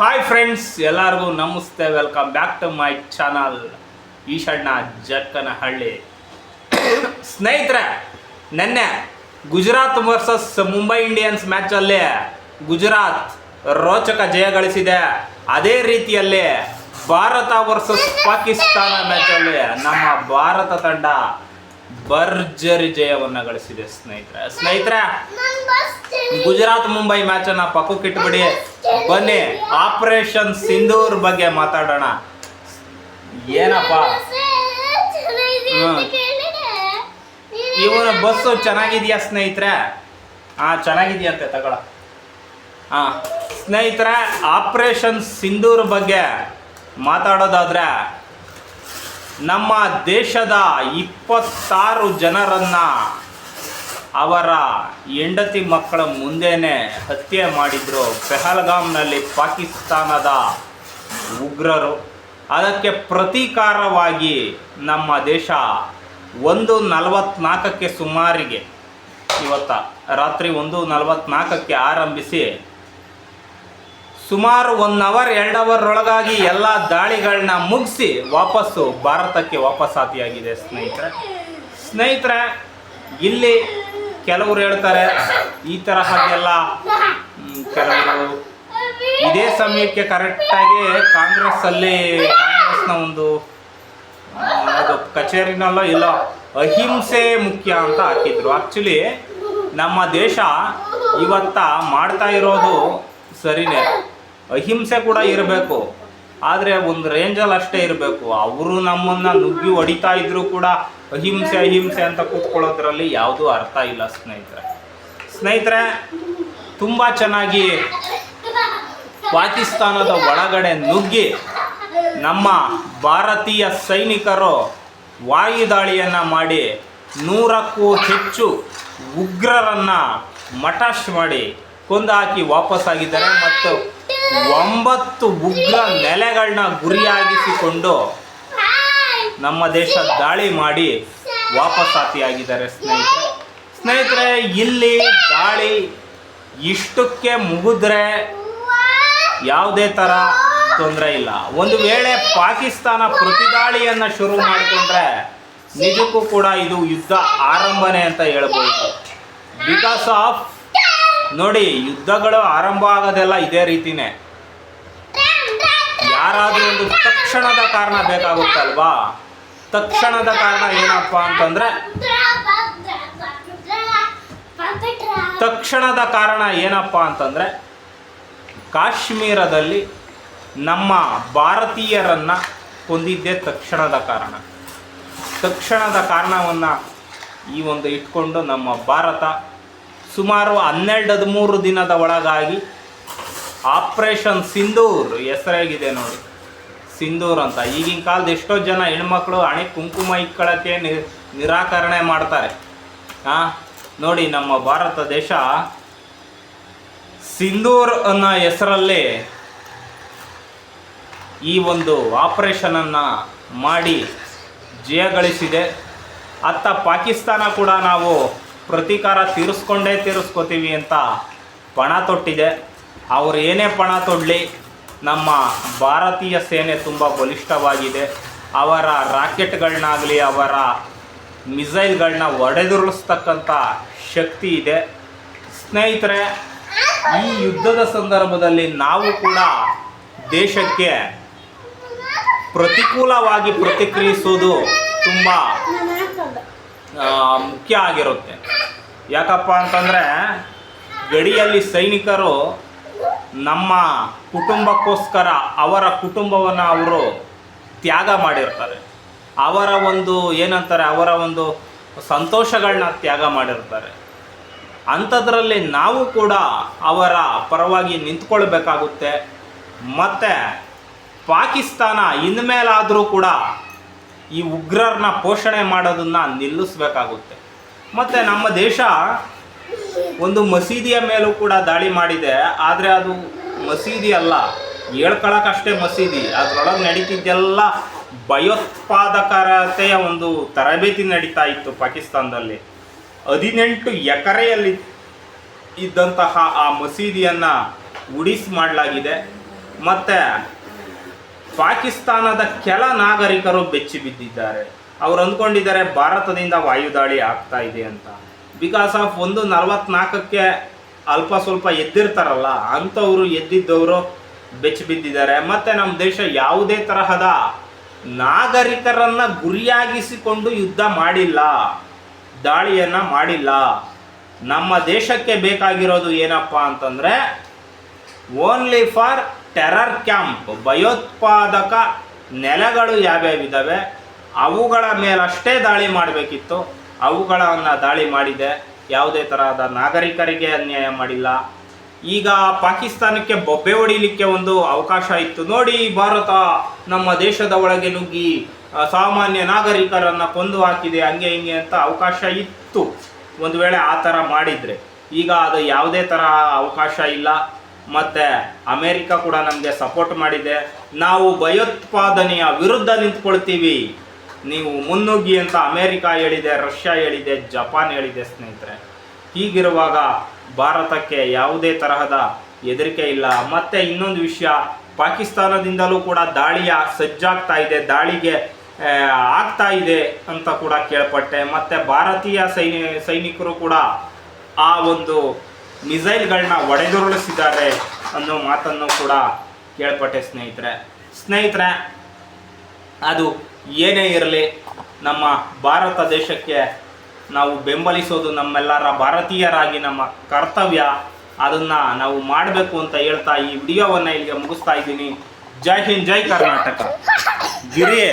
Hi friends ಎಲ್ಲರಿಗೂ ನಮಸ್ತೆ. Welcome back to my channel Eshanna Jakkanahalli. ಸ್ನೇಹಿತರೆ, ನೆನ್ನೆ ಗುಜರಾತ್ ವರ್ಸಸ್ ಮುಂಬೈ ಇಂಡಿಯನ್ಸ್ ಮ್ಯಾಚಲ್ಲಿ ಗುಜರಾತ್ ರೋಚಕ ಜಯ ಗಳಿಸಿದೆ. ಅದೇ ರೀತಿಯಲ್ಲಿ ಭಾರತ ವರ್ಸಸ್ ಪಾಕಿಸ್ತಾನ ಮ್ಯಾಚಲ್ಲಿ ನಮ್ಮ ಭಾರತ ತಂಡ ಭರ್ಜರಿ ಜಯವನ್ನು ಗಳಿಸಿದೆ ಸ್ನೇಹಿತರೆ. ಸ್ನೇಹಿತರೆ, ಗುಜರಾತ್, ಮುಂಬೈ ಮ್ಯಾಚ್ ಅನ್ನ ಪಕ್ಕಕ್ಕೆ ಇಟ್ಬಿಡಿ ಬನ್ನಿ, ಆಪರೇಷನ್ ಸಿಂಧೂರ್ ಬಗ್ಗೆ ಮಾತಾಡೋಣ. ಏನಪ್ಪ? ಇವನ ಬಸ್ಸು ಚೆನ್ನಾಗಿದೆಯಾ ಸ್ನೇಹಿತರೆ? ಹಾ, ಚೆನ್ನಾಗಿದೆಯಂತೆ ತಗೊಳ ಹಾ, ಸ್ನೇಹಿತರೆ, ಆಪರೇಷನ್ ಸಿಂಧೂರ್ ಬಗ್ಗೆ ಮಾತಾಡೋದಾದ್ರೆ ನಮ್ಮ ದೇಶದ ಇಪ್ಪತ್ತಾರು ಜನರನ್ನ ಅವರ ಹೆಂಡತಿ ಮಕ್ಕಳ ಮುಂದೆನೆ ಹತ್ಯೆ ಮಾಡಿದ್ರು. ಪೆಹಲ್ಗಾಮ್ನಲ್ಲಿ ಪಾಕಿಸ್ತಾನದ ಉಗ್ರರು. ಅದಕ್ಕೆ ಪ್ರತೀಕಾರವಾಗಿ ನಮ್ಮ ದೇಶ ಒಂದು ನಲವತ್ನಾಲ್ಕಕ್ಕೆ ಸುಮಾರಿಗೆ ಇವತ್ತ ರಾತ್ರಿ ಒಂದು ನಲವತ್ನಾಲ್ಕಕ್ಕೆ ಆರಂಭಿಸಿ ಸುಮಾರು ಒನ್ ಅವರ್ ಎರಡು ಅವರ್ ಒಳಗಾಗಿ ಎಲ್ಲ ದಾಳಿಗಳನ್ನ ಮುಗಿಸಿ ವಾಪಸ್ಸು ಭಾರತಕ್ಕೆ ವಾಪಸ್ಸಾತಿಯಾಗಿದೆ ಸ್ನೇಹಿತರೆ. ಸ್ನೇಹಿತರೆ, ಇಲ್ಲಿ ಕೆಲವರು ಹೇಳ್ತಾರೆ, ಈ ತರಹದ್ದೆಲ್ಲ ಕೆಲವರು ಇದೇ ಸಮಯಕ್ಕೆ ಕರೆಕ್ಟಾಗಿ ಕಾಂಗ್ರೆಸ್ ಅಲ್ಲಿ ಕಾಂಗ್ರೆಸ್ನ ಒಂದು ಕಚೇರಿನಲ್ಲೋ ಇಲ್ಲ ಅಹಿಂಸೆ ಮುಖ್ಯ ಅಂತ ಹಾಕಿದ್ರು. ಆಕ್ಚುಲಿ ನಮ್ಮ ದೇಶ ಇವತ್ತ ಮಾಡ್ತಾ ಇರೋದು ಸರಿನೇ. ಅಹಿಂಸೆ ಕೂಡ ಇರಬೇಕು. ಆದರೆ ಒಂದು ರೇಂಜಲ್ಲಿ ಅಷ್ಟೇ ಇರಬೇಕು. ಅವರು ನಮ್ಮನ್ನ ನುಗ್ಗಿ ಹೊಡಿತಾ ಇದ್ರು ಕೂಡ ಅಹಿಂಸೆ ಅಹಿಂಸೆ ಅಂತ ಕೂತ್ಕೊಳ್ಳೋದ್ರಲ್ಲಿ ಯಾವುದೂ ಅರ್ಥ ಇಲ್ಲ ಸ್ನೇಹಿತರೆ. ಸ್ನೇಹಿತರೆ, ತುಂಬ ಚೆನ್ನಾಗಿ ಪಾಕಿಸ್ತಾನದ ಒಳಗಡೆ ನುಗ್ಗಿ ನಮ್ಮ ಭಾರತೀಯ ಸೈನಿಕರು ವಾಯುದಾಳಿಯನ್ನು ಮಾಡಿ ನೂರಕ್ಕೂ ಹೆಚ್ಚು ಉಗ್ರರನ್ನು ಮಟಾಶ್ ಮಾಡಿ ಕೊಂದು ಹಾಕಿ ವಾಪಸ್ಸಾಗಿದ್ದಾರೆ ಮತ್ತು ಒಂಬತ್ತು ಉಗ್ರ ನೆಲೆಗಳನ್ನ ಗುರಿಯಾಗಿಸಿಕೊಂಡು ನಮ್ಮ ದೇಶ ದಾಳಿ ಮಾಡಿ ವಾಪಸ್ಸಾತಿಯಾಗಿದ್ದಾರೆ ಸ್ನೇಹಿತರೆ. ಸ್ನೇಹಿತರೆ ಇಲ್ಲಿ ದಾಳಿ ಇಷ್ಟಕ್ಕೆ ಮುಗಿದ್ರೆ ಯಾವುದೇ ಥರ ತೊಂದರೆ ಇಲ್ಲ. ಒಂದು ವೇಳೆ ಪಾಕಿಸ್ತಾನ ಪ್ರತಿದಾಳಿಯನ್ನು ಶುರು ಮಾಡಿಕೊಂಡ್ರೆ ನಿಜಕ್ಕೂ ಕೂಡ ಇದು ಯುದ್ಧ ಆರಂಭನೆ ಅಂತ ಹೇಳ್ಬೋದು. ಬಿಕಾಸ್ ಆಫ್ ನೋಡಿ, ಯುದ್ಧಗಳು ಆರಂಭ ಆಗೋದೆಲ್ಲ ಇದೇ ರೀತಿನೇ. ಯಾರಾದರೂ ಒಂದು ತಕ್ಷಣದ ಕಾರಣ ಬೇಕಾಗುತ್ತಲ್ವಾ? ತಕ್ಷಣದ ಕಾರಣ ಏನಪ್ಪ ಅಂತಂದ್ರೆ, ತಕ್ಷಣದ ಕಾರಣ ಏನಪ್ಪ ಅಂತಂದ್ರೆ, ಕಾಶ್ಮೀರದಲ್ಲಿ ನಮ್ಮ ಭಾರತೀಯರನ್ನ ಹೊಂದಿದ್ದೇ ತಕ್ಷಣದ ಕಾರಣ. ತಕ್ಷಣದ ಕಾರಣವನ್ನು ಈ ಒಂದು ಇಟ್ಕೊಂಡು ನಮ್ಮ ಭಾರತ ಸುಮಾರು ಹನ್ನೆರಡು ಹದಿಮೂರು ದಿನದ ಒಳಗಾಗಿ ಆಪರೇಷನ್ ಸಿಂಧೂರ್ ಹೆಸರಾಗಿದೆ ನೋಡಿ. ಸಿಂಧೂರ್ ಅಂತ. ಈಗಿನ ಕಾಲದ ಎಷ್ಟೋ ಜನ ಹೆಣ್ಮಕ್ಳು ಹಣೆ ಕುಂಕುಮ ಇಕ್ಕಳಕ್ಕೆ ನಿರಾಕರಣೆ ಮಾಡ್ತಾರೆ. ಹಾಂ ನೋಡಿ ನಮ್ಮ ಭಾರತ ದೇಶ ಸಿಂಧೂರ್ ಅನ್ನೋ ಹೆಸರಲ್ಲಿ ಈ ಒಂದು ಆಪರೇಷನನ್ನು ಮಾಡಿ ಜಯಗಳಿಸಿದೆ. ಅತ್ತ ಪಾಕಿಸ್ತಾನ ಕೂಡ ನಾವು ಪ್ರತೀಕಾರ ತೀರಿಸ್ಕೊಂಡೇ ತೀರಿಸ್ಕೋತೀವಿ ಅಂತ ಪಣ ತೊಟ್ಟಿದೆ. ಅವರು ಏನೇ ಪಣ ತೊಡಲಿ, ನಮ್ಮ ಭಾರತೀಯ ಸೇನೆ ತುಂಬ ಬಲಿಷ್ಠವಾಗಿದೆ. ಅವರ ರಾಕೆಟ್ಗಳನ್ನಾಗಲಿ, ಅವರ ಮಿಸೈಲ್ಗಳನ್ನ ಒಡೆದುರುಳಿಸ್ತಕ್ಕಂಥ ಶಕ್ತಿ ಇದೆ. ಸ್ನೇಹಿತರೆ, ಈ ಯುದ್ಧದ ಸಂದರ್ಭದಲ್ಲಿ ನಾವು ಕೂಡ ದೇಶಕ್ಕೆ ಪ್ರತಿಕೂಲವಾಗಿ ಪ್ರತಿಕ್ರಿಯಿಸೋದು ತುಂಬ ಮುಖ್ಯ ಆಗಿರುತ್ತೆ. ಯಾಕಪ್ಪ ಅಂತಂದರೆ ಗಡಿಯಲ್ಲಿ ಸೈನಿಕರು ನಮ್ಮ ಕುಟುಂಬಕ್ಕೋಸ್ಕರ ಅವರ ಕುಟುಂಬವನ್ನು ಅವರು ತ್ಯಾಗ ಮಾಡಿರ್ತಾರೆ. ಅವರ ಒಂದು ಏನಂತಾರೆ, ಅವರ ಒಂದು ಸಂತೋಷಗಳನ್ನ ತ್ಯಾಗ ಮಾಡಿರ್ತಾರೆ. ಅಂಥದ್ರಲ್ಲಿ ನಾವು ಕೂಡ ಅವರ ಪರವಾಗಿ ನಿಂತ್ಕೊಳ್ಬೇಕಾಗುತ್ತೆ. ಮತ್ತು ಪಾಕಿಸ್ತಾನ ಇನ್ಮೇಲಾದರೂ ಕೂಡ ಈ ಉಗ್ರರನ್ನ ಪೋಷಣೆ ಮಾಡೋದನ್ನು ನಿಲ್ಲಿಸ್ಬೇಕಾಗುತ್ತೆ. ಮತ್ತು ನಮ್ಮ ದೇಶ ಒಂದು ಮಸೀದಿಯ ಮೇಲೂ ಕೂಡ ದಾಳಿ ಮಾಡಿದೆ. ಆದರೆ ಅದು ಮಸೀದಿ ಅಲ್ಲ. ಹೇಳ್ಕೊಳಕ್ಕಷ್ಟೇ ಮಸೀದಿ. ಅದರೊಳಗೆ ನಡೀತಿದ್ದೆಲ್ಲ ಭಯೋತ್ಪಾದಕರತೆಯ ಒಂದು ತರಬೇತಿ ನಡೀತಾ ಇತ್ತು ಪಾಕಿಸ್ತಾನದಲ್ಲಿ. ಹದಿನೆಂಟು ಎಕರೆಯಲ್ಲಿ ಇದ್ದಂತಹ ಆ ಮಸೀದಿಯನ್ನು ಉಡಿಸ್ ಮಾಡಲಾಗಿದೆ. ಮತ್ತು ಪಾಕಿಸ್ತಾನದ ಕೆಲ ನಾಗರಿಕರು ಬೆಚ್ಚಿ ಬಿದ್ದಿದ್ದಾರೆ. ಅವ್ರು ಅಂದ್ಕೊಂಡಿದ್ದಾರೆ, ಭಾರತದಿಂದ ವಾಯುದಾಳಿ ಆಗ್ತಾ ಇದೆ ಅಂತ. ಬಿಕಾಸ್ ಆಫ್ ಒಂದು ನಲವತ್ನಾಲ್ಕಕ್ಕೆ ಅಲ್ಪ ಸ್ವಲ್ಪ ಎದ್ದಿರ್ತಾರಲ್ಲ, ಅಂಥವ್ರು ಎದ್ದಿದ್ದವರು ಬೆಚ್ಚಿ ಬಿದ್ದಿದ್ದಾರೆ. ಮತ್ತೆ ನಮ್ಮ ದೇಶ ಯಾವುದೇ ತರಹದ ನಾಗರಿಕರನ್ನು ಗುರಿಯಾಗಿಸಿಕೊಂಡು ಯುದ್ಧ ಮಾಡಿಲ್ಲ, ದಾಳಿಯನ್ನ ಮಾಡಿಲ್ಲ. ನಮ್ಮ ದೇಶಕ್ಕೆ ಬೇಕಾಗಿರೋದು ಏನಪ್ಪ ಅಂತಂದ್ರೆ ಓನ್ಲಿ ಫಾರ್ ಟೆರರ್ ಕ್ಯಾಂಪ್ ಭಯೋತ್ಪಾದಕ ನೆಲೆಗಳು ಯಾವ್ಯಾವಿದ್ದಾವೆ ಅವುಗಳ ಮೇಲಷ್ಟೇ ದಾಳಿ ಮಾಡಬೇಕಿತ್ತು. ಅವುಗಳನ್ನು ದಾಳಿ ಮಾಡಿದೆ. ಯಾವುದೇ ತರಹದ ನಾಗರಿಕರಿಗೆ ಅನ್ಯಾಯ ಮಾಡಿಲ್ಲ. ಈಗ ಪಾಕಿಸ್ತಾನಕ್ಕೆ ಬೊಬ್ಬೆ ಹೊಡಿಲಿಕ್ಕೆ ಒಂದು ಅವಕಾಶ ಇತ್ತು. ನೋಡಿ, ಭಾರತ ನಮ್ಮ ದೇಶದ ಒಳಗೆ ನುಗ್ಗಿ ಸಾಮಾನ್ಯ ನಾಗರಿಕರನ್ನ ಕೊಂದು ಹಾಕಿದೆ, ಹಂಗೆ ಹಿಂಗೆ ಅಂತ ಅವಕಾಶ ಇತ್ತು. ಒಂದು ವೇಳೆ ಆ ಥರ ಮಾಡಿದ್ರೆ ಈಗ ಅದು ಯಾವುದೇ ತರಹ ಅವಕಾಶ ಇಲ್ಲ. ಮತ್ತೆ ಅಮೇರಿಕ ಕೂಡ ನಮಗೆ ಸಪೋರ್ಟ್ ಮಾಡಿದೆ. ನಾವು ಭಯೋತ್ಪಾದನೆಯ ವಿರುದ್ಧ ನಿಂತ್ಕೊಳ್ತೀವಿ. ನೀವು ಮುನ್ನುಗ್ಗಿ ಅಂತ ಅಮೇರಿಕಾ ಹೇಳಿದೆ, ರಷ್ಯಾ ಹೇಳಿದೆ, ಜಪಾನ್ ಹೇಳಿದೆ ಸ್ನೇಹಿತರೆ. ಹೀಗಿರುವಾಗ ಭಾರತಕ್ಕೆ ಯಾವುದೇ ತರಹದ ಹೆದರಿಕೆ ಇಲ್ಲ. ಮತ್ತೆ ಇನ್ನೊಂದು ವಿಷಯ, ಪಾಕಿಸ್ತಾನದಿಂದಲೂ ಕೂಡ ದಾಳಿಯ ಸಜ್ಜಾಗ್ತಾ ಇದೆ, ದಾಳಿಗೆ ಆಗ್ತಾ ಇದೆ ಅಂತ ಕೂಡ ಕೇಳ್ಪಟ್ಟೆ. ಮತ್ತೆ ಭಾರತೀಯ ಸೈನಿ, ಸೈನಿಕರು ಕೂಡ ಆ ಒಂದು ಮಿಸೈಲ್ಗಳನ್ನ ಒಡೆದುರುಳಿಸಿದ್ದಾರೆ ಅನ್ನೋ ಮಾತನ್ನು ಕೂಡ ಕೇಳ್ಪಟ್ಟೆ ಸ್ನೇಹಿತರೆ. ಸ್ನೇಹಿತರೆ, ಅದು ಏನೇ ಇರಲಿ, ನಮ್ಮ ಭಾರತ ದೇಶಕ್ಕೆ ನಾವು ಬೆಂಬಲಿಸೋದು ನಮ್ಮೆಲ್ಲರ ಭಾರತೀಯರಾಗಿ ನಮ್ಮ ಕರ್ತವ್ಯ. ಅದನ್ನು ನಾವು ಮಾಡಬೇಕು ಅಂತ ಹೇಳ್ತಾ ಈ ವಿಡಿಯೋವನ್ನು ಇಲ್ಲಿಗೆ ಮುಗಿಸ್ತಾ ಇದ್ದೀನಿ. ಜೈ ಹಿಂದ್, ಜೈ ಕರ್ನಾಟಕ. ಗಿರಿ.